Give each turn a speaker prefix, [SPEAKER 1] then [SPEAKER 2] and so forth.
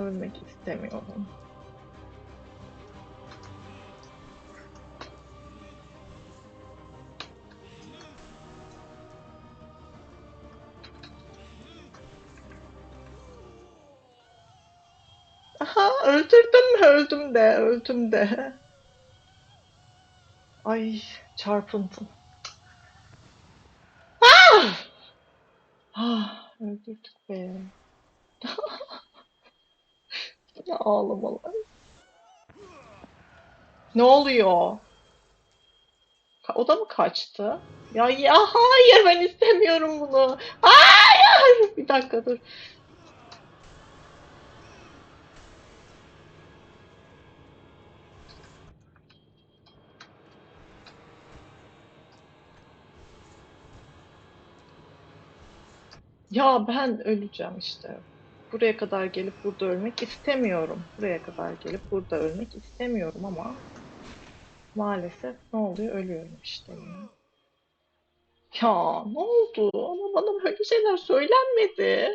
[SPEAKER 1] ölmek istemiyorum. Aha öldürdüm mü? Öldüm de, öldüm de. Ay çarpıntım. Ah! Ah, öldürdük be. Ağlamalar. Ne oluyor? O da mı kaçtı? Ya, ya hayır ben istemiyorum bunu. Hayır. Bir dakika dur. Ya ben öleceğim işte. Buraya kadar gelip burada ölmek istemiyorum. Buraya kadar gelip burada ölmek istemiyorum ama maalesef ne oluyor? Ölüyorum işte. Ya ne oldu? Ama bana böyle şeyler söylenmedi.